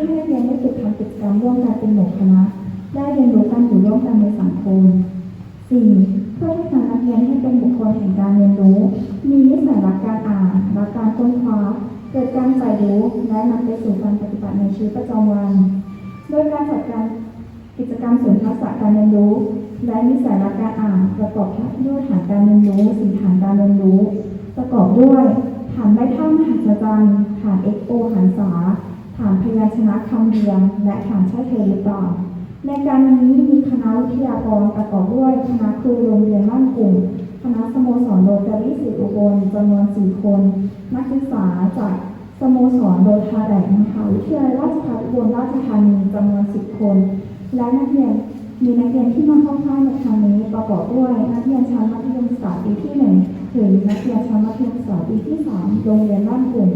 อให้นักเรียนได้ฝึกทำกิจกรรมร่วมกันเป็นหมู่คณะ ได้เรียนรู้การอยู่ร่วมกันในสังคม 4. เพื่อพัฒนานักเรียนให้เป็นบุคคลแห่งการเรียนรู้ มีนิสัยรักการอ่านรักการค้นคว้า เกิดการใฝ่รู้และนำไปสู่การปฏิบัติในชีวิตประจำวัน โดยการจัดการกิจกรรมศูนย์ทักษะการเรียนรู้ และนิสัยรักการอ่านประกอบด้วยฐานการเรียนรู้สี่ฐานการเรียนรู้ ประกอบด้วยฐานไม้ถ้ำหัศจรรย์ฐานเอ็กโอหาฐ ยัญชนะคำเรียงและฐานใช่เธอหรือเปล่าในการนี้มีคณะวิทยากรประกอบด้วยคณะครูโรงเรียนบ้านกลุ่มคณะสโมสรโรตารี่ศิริอุบลจำนวน4คน นักศึกษาจากสโมสรโดรทาแรกมหาวิทยาลัยราชภัฏอุบลราชธานีจำนวน10คน และนักเรียนมีนักเรียนที่มาเข้าค่ายในครั้งนี้ประกอบด้วยนักเรียนชั้นมัธยมศึกษาปีที่1ถึงนักเรียนชั้นมัธยมศึกษาปีที่3โรงเรียนบ้านกลุ่ม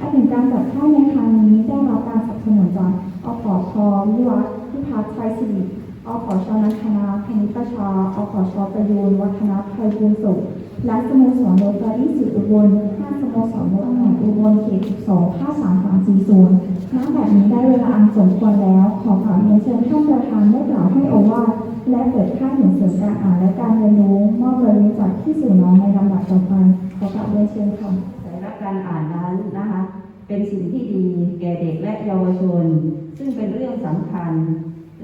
อาถึงการจัดค่ายในครั้งนี้ได้รับการสนับสนุนจากอปพวิวัฒน์พิพัฒน์ชัยศิริอขชนันทนาพนิประชาอขชประยูนวัฒนภัยบูรสุขและสโมสรโรตารีสื่ออุบลห้าสโมสรโรตารีอุบลเขต12 5 3 3 4 0ณแบบนี้ได้เวลาอันสมควรแล้ว ขอกราบเรียนเชิญท่านประธานได้กล่าวให้โอวาทและเปิดค่ายหนังสือการอ่านและการเรียนรู้มอบรายนี้จากที่สู่น้องในลำดับต่อไปขอกราบเรียนเชิญค่ะ การอ่านนั้นนะคะ เป็นสิ่งที่ดีแก่เด็กและเยาวชน ซึ่งเป็นเรื่องสำคัญ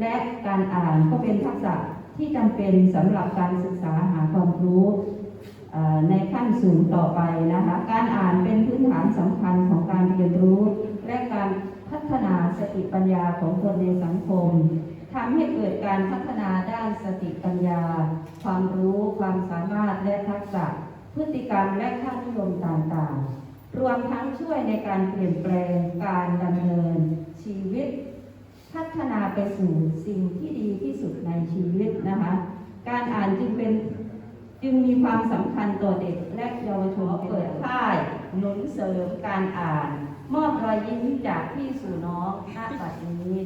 และการอ่านก็เป็นทักษะที่จำเป็นสำหรับการศึกษาหาความรู้ในขั้นสูงต่อไปนะคะ การอ่านเป็นพื้นฐานสำคัญของการเรียนรู้ และการพัฒนาสติปัญญาของคนในสังคมทำให้เกิดการพัฒนาด้านสติปัญญา ความรู้ ความสามารถและทักษะ พฤติกรรมและค่านิยมต่างๆ รวมทั้งช่วยในการเปลี่ยนแปลงการดำเนินชีวิต พัฒนาไปสู่สิ่งที่ดีที่สุดในชีวิตนะคะ การอ่านจึงเป็นจึงมีความสำคัญต่อเด็กและเยาวชนเปิดค่ายหนุนเสริมการอ่าน มอบรอยยิ้มจากพี่สู่น้องหน้าบัดนี้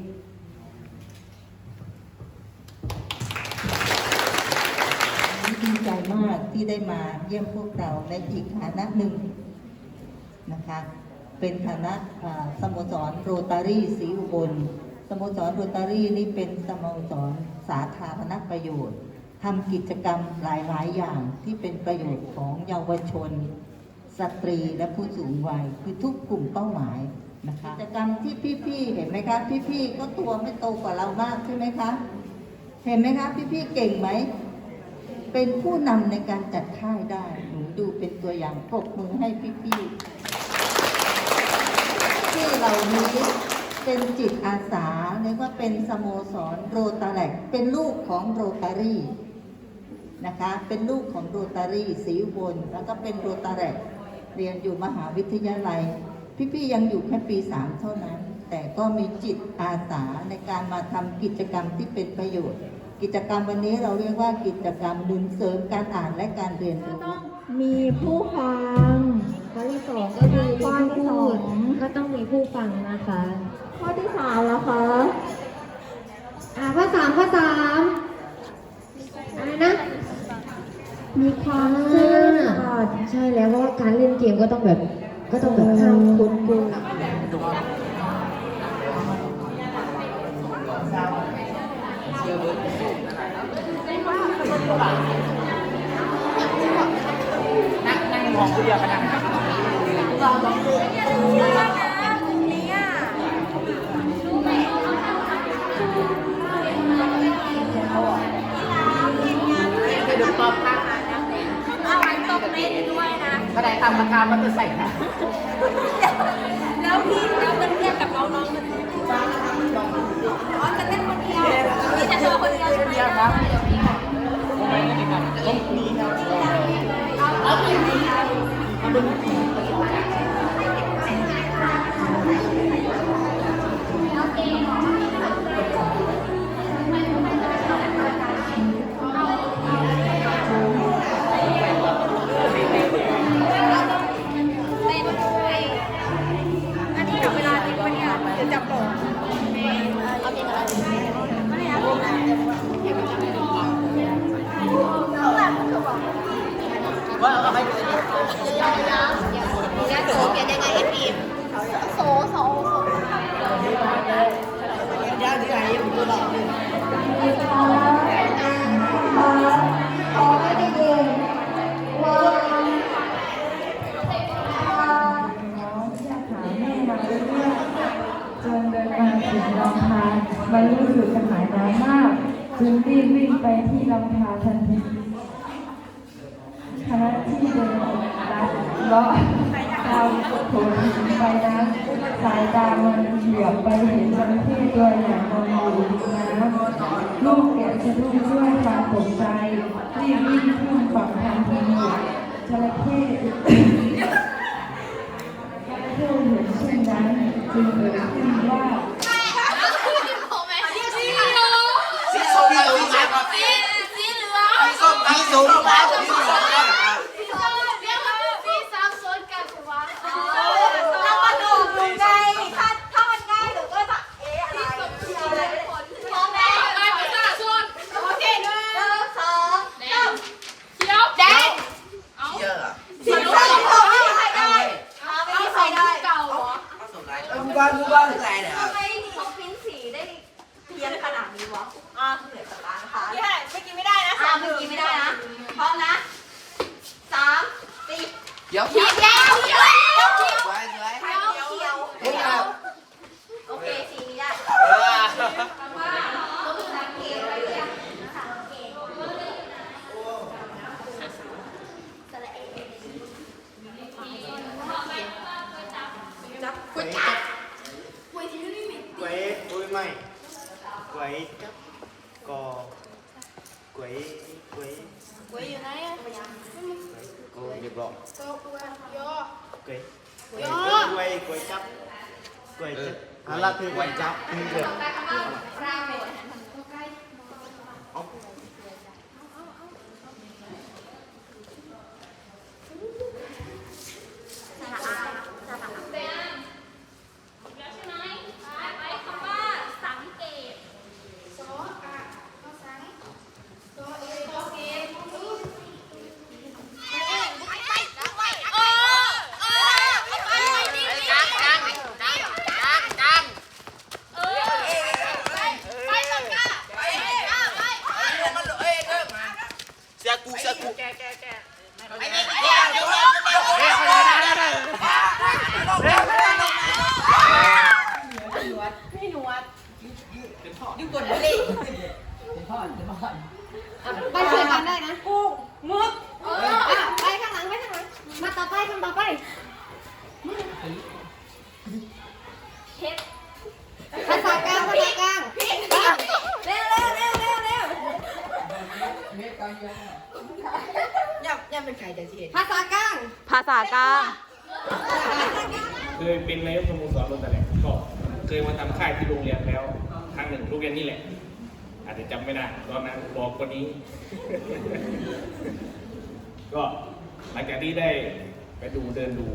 ดีใจมากที่ได้มาเยี่ยมพวกเราในอีกฐานะหนึ่ง นะคะ เป็นฐานะสโมสรโรตารีสีอุบล สโมสรโรตารี่นี่เป็นสโมสรสาธารณประโยชน์ทำกิจกรรมหลาย ๆ อย่างที่เป็นประโยชน์ของเยาวชน สตรีและผู้สูงวัย คือทุกกลุ่มเป้าหมายนะคะกิจกรรมที่พี่ ๆ เห็นไหมคะ พี่ ๆ ก็ตัวไม่โตกว่าเรามากใช่ไหมคะ เห็นไหมคะ พี่ ๆ เก่งไหม เป็นผู้นำในการจัดค่ายได้ หนูดูเป็นตัวอย่างปรบมือให้พี่ๆที่ ล่านี้เป็นจิตอาสาเรียกว่าเป็นสโมสรโรตาแลกเป็นลูกของโรตารี่นะคะเป็นลูกของโรตารี่สีอุบลแล้วก็เป็นโรตาแลกเรียนอยู่มหาวิทยาลัย พี่ๆยังอยู่แค่ปีสามเท่านั้น แต่ก็มีจิตอาสาในการมาทำกิจกรรมที่เป็นประโยชน์ กิจกรรมวันนี้เราเรียกว่ากิจกรรมดุลเสริมการอ่านและการเรียนรู้มีผู้ฟังข้อที่สองก็คือข้อที่สองก็ ต้องมีผู้ฟังนะคะ ข้อที่สามแล้วคะอ่าข้อสามข้อสามอะไรนะ มีความอ่ซื่อาสัตย์ใช่แล้วเพราะว่าการเล่นเกมก็ต้องแบบก็ต้องแบบห้ามคุ้นกูก็าคามันจะใส่นะแล้วพี่แล้วจะเทียบกับน้องๆมันอ๋อจะเล่นคนเดียวพี่จะโชว์คนเดียวใช่ไหมเดียวครับผมไม่ได้ดีครับ ต้องมีครับจนเดินมาถึงลำธารมันรู้สึกกระหายน้ำมากจึงรีบวิ่งไปที่ลำธารทันทีขณะที่เดินลัดเลาะตามโขดหินไปนั้น สายตามันเหลือบไปเห็นจระเข้ตัวใหญ่นอนอยู่ริมน้ำลูกแกะจะลุกด้วยความตกใจรีบวิ่งขึ้นฝั่งทันทีจระเข้เพื่อเห็นเช่นนั้นจึงเอ่ยขึ้นว่าสีส้มสีส้มสีส้มสีส้มสีส้ม เรามาดูดูไงถ้าถ้ามันง่ายหนูก็จะเอ๊ะอะไรพร้อมแล้วไปประชาชนโอเคหนึ่งสองสามเขียวแดง เยอะอะ สีส้มเขาไม่มีใครได้ไม่มีใครได้เก่าเหรอ กูบ้านกูบ้านอะไรเนี่ย ทำไมเขาพิมพ์สีได้เพี้ยนขนาดนี้วะอ่าเหนือสตาร์นะคะไม่ได้ไม่กินไม่ได้นะอ่าไม่กินไม่ได้นะพร้อมนะสามสี่ เดี๋ยว เขียวเขียวเขียวเขียว สวยสวย เขียวเขียวเขียวโอเคสีนี้ได้ เออ สังเกตไว้เลยสังเกตจับกุญจับ quấy quấy mày quấy chấp cò quấy quấy ไว้อยู่ไหนอะ cô nghiệp lọ โต๊ะโย quấy Yo. Quấy quấy chấp quấy chấp à là thì quấy chấp như được เสียกูเสียกูแกแกแกไอ้นี่เป็นพ่อ ไปช่วยกันได้นะกูมึกเอออะไปข้างหลังไปข้างหลัง มาต่อไปคำต่อไป เฮ็ดภาษากลางภาษากลางเร็วเร็วเร็วเร็วเร็วภาษากลางภาษากลางเคยเป็นนายกสโมสรโรตาแลกก็เคยมาทำค่ายที่โรงเรียนแล้วครั้งหนึ่งโรงเรียนนี่แหละ อาจจะจำไม่ได้ตอนนั้นบอกคนนี้ ก็หลังจากที่ได้ไปดูเดินดู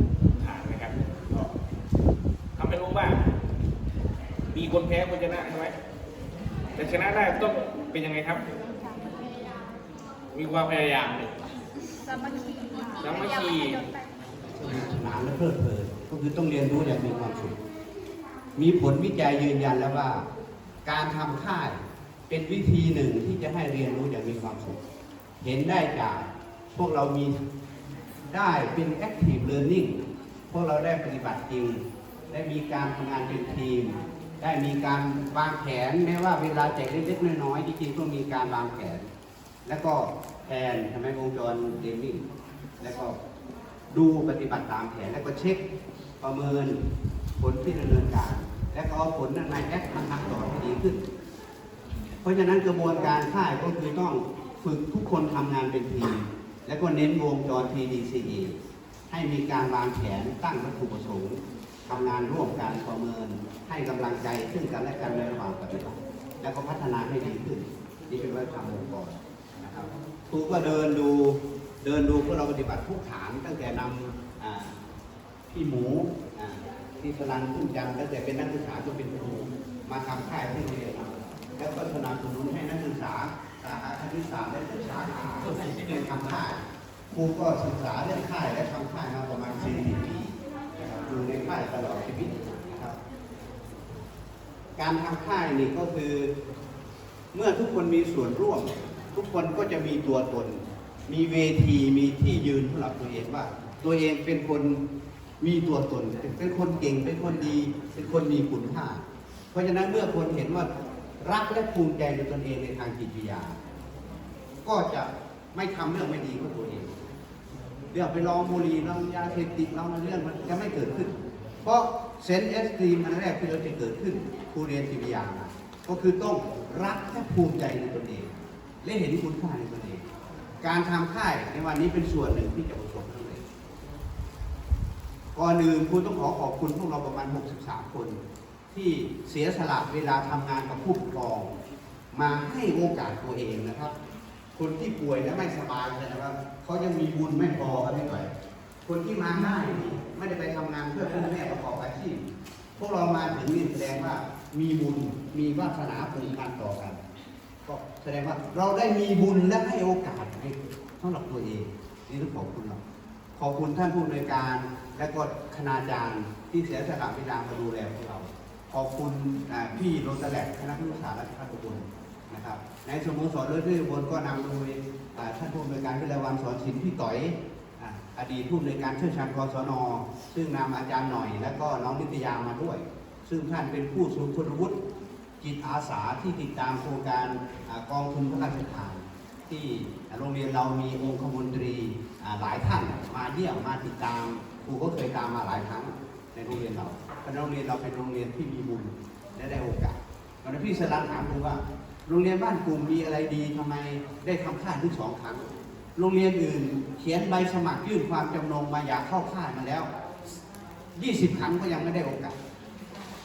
ฐานนะครับก็ทำให้รู้ว่า มีคนแพ้คนชนะใช่ไหมแต่ชนะได้ต้องเป็นยังไงครับ มีความพยายามสามัคคีสามัคคีสนานและเพลิดเพลินก็คือต้องเรียนรู้อย่างมีความสุข มีผลวิจัยยืนยันแล้วว่า การทำค่ายเป็นวิธีหนึ่งที่จะให้เรียนรู้อย่างมีความสุข เห็นได้จากพวกเรามีได้เป็น active learning พวกเราได้ปฏิบัติจริง ได้มีการทำงานเป็นทีม ได้มีการวางแผนแม้ว่าเวลาแจกเล็กๆน้อยๆจริงๆต้องมีการวางแผน แล้วก็แผนทำให้วงจรเรียนวิ่งแล้วก็ดูปฏิบัติตามแผนแล้วก็เช็คประเมินผลที่ดำเนินการ และก็เอาผลนั้นมาแอคมาทำต่อให้ดีขึ้น เพราะฉะนั้นกระบวนการค่ายก็คือต้องฝึกทุกคนทำงานเป็นทีมแล้วก็เน้นวงจร PDCA ให้มีการวางแผนตั้งวัตถุประส ทำงานร่วมกันประเมิน ให้กำลังใจซึ่งกันและกันในระหว่างปฏิบัติแล้วก็พัฒนาให้ดีขึ้น นี่เป็นวัฒนธรรมองค์กรนะครับครูก็เดินดูเดินดูพวกเราปฏิบัติทุกฐานตั้งแต่นำพี่หมูที่สนันทุ่งจันตั้งแต่เป็นนักศึกษาจนเป็นครูมาทำค่ายที่โรงเรียนแล้วก็สนับสนุนให้นักศึกษาสาขาคณิตศาสตร์และศึกษาที่เรียนทำค่ายครูก็ศึกษาเรื่องค่ายและทำค่ายมาประมาณ40ปีนะครับอยู่ ในค่ายตลอดชีวิตนะครับ การทำค่ายนี่ก็คือ เมื่อทุกคนมีส่วนร่วม ทุกคนก็จะมีตัวตน มีเวทีมีที่ยืนสำหรับตัวเองว่า ตัวเองเป็นคนมีตัวตน เป็นคนเก่งเป็นคนดี เป็นคนมีคุณค่า เพราะฉะนั้นเมื่อคนเห็นว่ารักและภูมิใจในตนเองในทางจิตวิทยา ก็จะไม่ทำเรื่องไม่ดีกับตัวเองเรื่องไปลองบุหรี่ลองยาเสพติดลองอะไรเรื่องมันจะไม่เกิด เพราะเซนเอสตีมอันแรกที่เราจะเกิดขึ้นครูเรียนจิตวิทยาก็คือต้องรักและภูมิใจในตนเอง และเห็นคุณค่าในตนเอง การทำค่ายในวันนี้เป็นส่วนหนึ่งที่จะประสบความสำเร็จก่อนอื่นครูต้องขอขอบคุณพวกเราประมาณ 63 คน ที่เสียสละเวลาทำงานกับผู้ปกครอง มาให้โอกาสตัวเองนะครับ คนที่ป่วยและไม่สบายเลยนะครับเขายังมีบุญไม่พอกันไม่ไหวคนที่มาได้นี่ไม่ได้ไปทำงาน วกเรามาถึงนี่แสดงว่ามีบุญมีวาสนาผูกพันต่อกันก็แสดงว่าเราได้มีบุญและให้โอกาสให้สำหรับตัวเองนี่ต้องขอบคุณเราขอบคุณท่านผู้อำนวยการและก็คณาจารย์ที่เสียสละเวลามาดูแลพวกเรา ขอบคุณพี่โรสแลกคณะผู้ศึกษาราชพัฒน์อุบลนะครับ ในสโมสรเลือดที่อุบลก็นำโดยท่านผู้อำนวยการวิไลวันสอนศิลป์พี่ต่อย อดีตผู้อำนวยการเชี่ยวชาญกศน ซึ่งนำอาจารย์หน่อย และก็น้องนิตยามาด้วย ซึ่งท่านเป็นผู้ทรงคุณวุฒิจิตอาสาที่ติดตามโครงการอกองทุนพระราชทาน ที่โรงเรียนเรามีองคมนตรีหลายท่านมาเยี่ยมมาติดตามครูก็เคยตามมาหลายครั้งในโรงเรียนเราเพราะโรงเรียนเราเป็นโรงเรียนที่มีบุญและได้โอกาสวันนั้นพี่สลันถามครูว่า โรงเรียนบ้านกลุ่มมีอะไรดีทำไมได้ทำค่าถึงสองครั้ง โรงเรียนอื่น เขียนใบสมัครยื่นความจำนงมาอยากเข้าค่ายมาแล้ว 20 ครั้งก็ยังไม่ได้โอกาส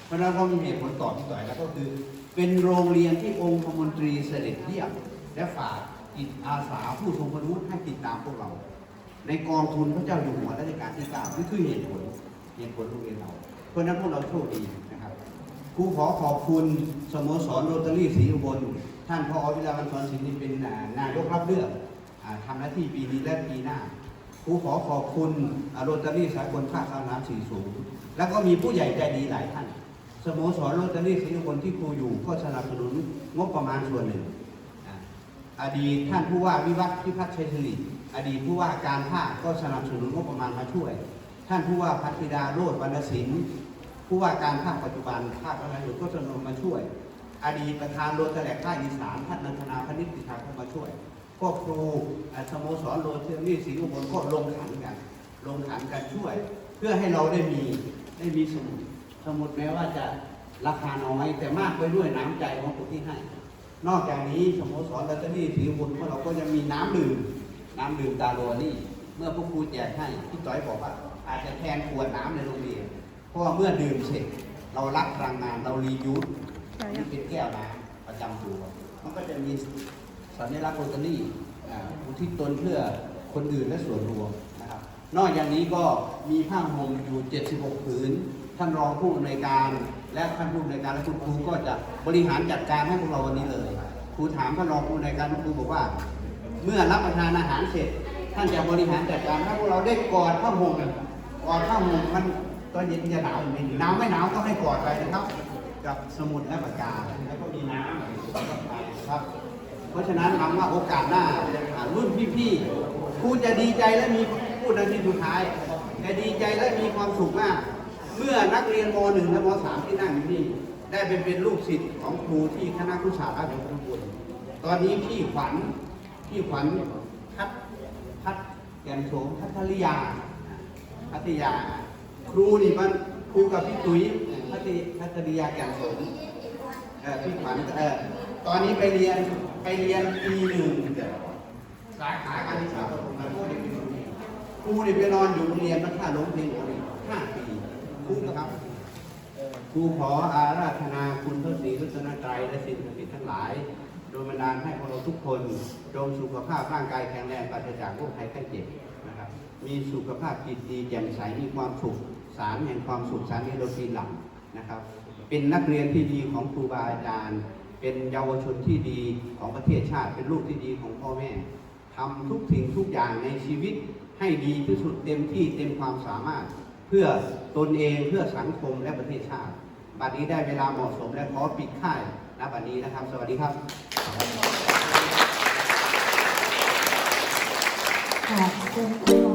เพราะนั้นเรามีเหตุผลต่อที่ต่อยแล้วก็คือ เป็นโรงเรียนที่องค์คมนตรีเสด็จเยี่ยมและฝากจิตอาสาผู้ทรงคุณวุฒิให้ติดตามพวกเรา ในกองทุนพระเจ้าอยู่หัวรัชกาลที่เก้านี่คือเหตุผลเหตุผลโรงเรียนเรา เพราะนั้นพวกเราโชคดีนะครับครูขอขอบคุณสโมสรโรตารี่ศรีอุบลท่านพอวิลาวันสอนศิลป์นี่เป็นนายกรับเลือก ทำหน้าที่ปีนี้และปีหน้าครูขอขอบคุณโรตารี่สากลภาคสนามสีสูง แล้วก็มีผู้ใหญ่ใจดีหลายท่าน สโมสรโรตารี่ศรีอุบลที่ครูอยู่ก็สนับสนุนงบประมาณส่วนหนึ่งออดีตท่านผู้ว่าวิวัฒน์พิพัฒน์ชัยสิริอดีตผู้ว่าการภาคก็สนับสนุนงบประมาณมาช่วย ท่านผู้ว่าพัทธิดาโรดวรรณศิลป์ผู้ว่าการภาคปัจจุบันภาคอะไรอยู่ก็สนับสนุนมาช่วย อดีตประธานโรตาแลกภาคอีสานท่านนันทนาพนิชติธาก็มาช่วย ก็ครูอ่าสโมสรโรตารี่ศรีอุบลก็ลงขันกัน ลงขันกันช่วย เพื่อให้เราได้มีได้มีสมุดสมุดแม้ว่าจะราคาน้อยแต่มากไปด้วยน้ำใจของผู้ที่ให้ นอกจากนี้สโมสรลอตเตอรี่สีบุญของเราก็ยังมีน้ำดื่มน้ำดื่มตาโรนี่ เมื่อพวกครูแจกให้พี่ต้อยบอกว่า อาจจะแทนขวดน้ำในโรงเรียนเพราะว่าเมื่อดื่มเสร็จเรารักพลังงานเรารียูสนี่เป็นแก้วน้ำประจำตัวมันก็จะมี สัญลักษณ์โรตารี่อุทิศตนเพื่อคนอื่นและส่วนรวมนะครับ นอกจากนี้ก็มีผ้าห่มอยู่ 76 ผืน ท่านรองผู้อำนวยการและท่านผู้อำนวยการและคุณครูก็จะบริหารจัดการให้พวกเราวันนี้เลย ครูถามท่านรองผู้อำนวยการคุณครูบอกว่า เมื่อรับประทานอาหารเสร็จ ท่านจะบริหารจัดการให้พวกเราได้กอดผ้าห่มกอดผ้าห่มมันตอนเย็นจะหนาวอยู่หมหนาวไม่หนาวก็ให้กอดไปนะครับ กับสมุดและปากกาแล้วก็มีน้ำครับ ราะฉะนั้นหวังว่าโอกาสหน้ารุ่นพี่ๆครูจะดีใจและมีพูดนที่สุดท้ายจะดีใจและมีความสุขมาก เมื่อนักเรียนม .1 และม .3 ที่นั่งอยู่นี่ได้ไปเป็นลูกศิษย์ของครูที่คณะครุศาสตร์ราชบัณฑิตตอนนี้พี่ขวัญพี่ขวัญพัดพัดแก่นโสมพัทริยาพัทยา ครูนี่มันครูกับพี่ตุ้ยพัทยพัทริยาแก่นโสมพี่ขวัญตอนนี้ไปเรียน ไปเรียนปีหนึ่งสาขาการศึกษาประถมมาโทษเด็กเป็นครูครูนี่ไปนอนอยู่โรงเรียนมันท่าหลงเพลงอะไรห้าปีครูนะครับครูขออาราธนาคุณพระศรีรัตนตรัยและสิ่งศักดิ์สิทธิ์ทั้งหลายโดยบันดาลให้พวกเราทุกคนจงสุขภาพร่างกายแข็งแรงปราศจากโรคภัยไข้เจ็บนะครับ มีสุขภาพจิตดีแจ่มใสมีความสุขสารแห่งความสุขสารเอโดฟินหลังนะครับ เป็นนักเรียนที่ดีของครูบาอาจารย์ เป็นเยาวชนที่ดีของประเทศชาติ เป็นลูกที่ดีของพ่อแม่ทำทุกสิ่งทุกอย่างในชีวิตให้ดีที่สุดเต็มที่เต็มความสามารถ เพื่อตนเองเพื่อสังคมและประเทศชาติบัดนี้ได้เวลาเหมาะสมและขอปิดค่ายณบัดนี้นะครับ สวัสดีครับค่ะคุณ